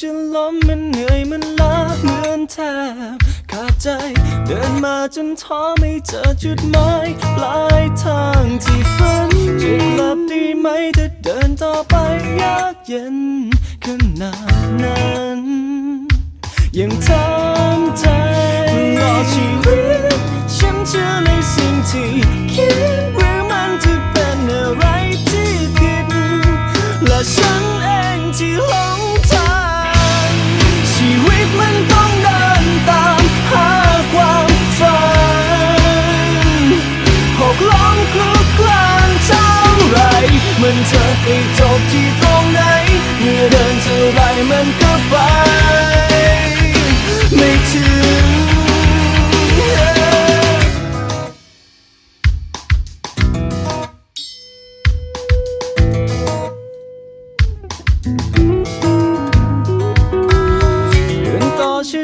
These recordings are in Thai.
จะล้มมันเหนื่อยมันล้าเหมือนแทบขาดใจเดินมาจนท้อไม่เจอจุดหมายปลายทางที่ฝันจะกลับดีไหมถ้าเดินต่อไปยากเย็นขนาดนั้นยังทำใจตลอชีวิตฉันเชื่อในสิ่งที่คิดหรือมันจะเป็นอะไรที่ผิดและฉันเองที่ มันจะไปจบที่ตรงไหน เมื่อเดินเท่าไรมันก็ไป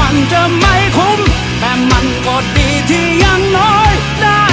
มันจะไม่คุ้ม แต่มันก็ดีที่ยังน้อยได้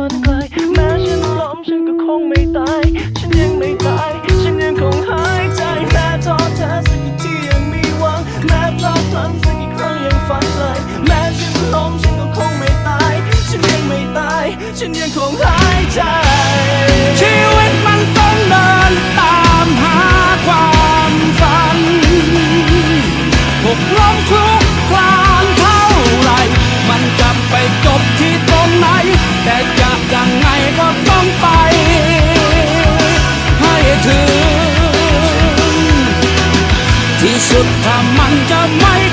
ฝันไกลแม้ฉันล้มฉันก็คงไม่ตาย ฉันยังไม่ตาย ฉันยังคงหายใจแม้ท้อแท้สักกี่ทียังมีหวังแม้พลาดพลั้งสักกี่ครั้งยังฝันไกลแม้ฉันล้มฉันก็คงไม่ตาย ฉันยังไม่ตาย ฉันยังคงหายใจชีวิตมันต้องเดินตามหาความฝันหกล้มคลุกคลานเท่าไรมันจะไปจบที่ตรงไหน แต่จะยังไงก็ต้องไป ให้ถึง ที่สุดถ้ามันจะไม่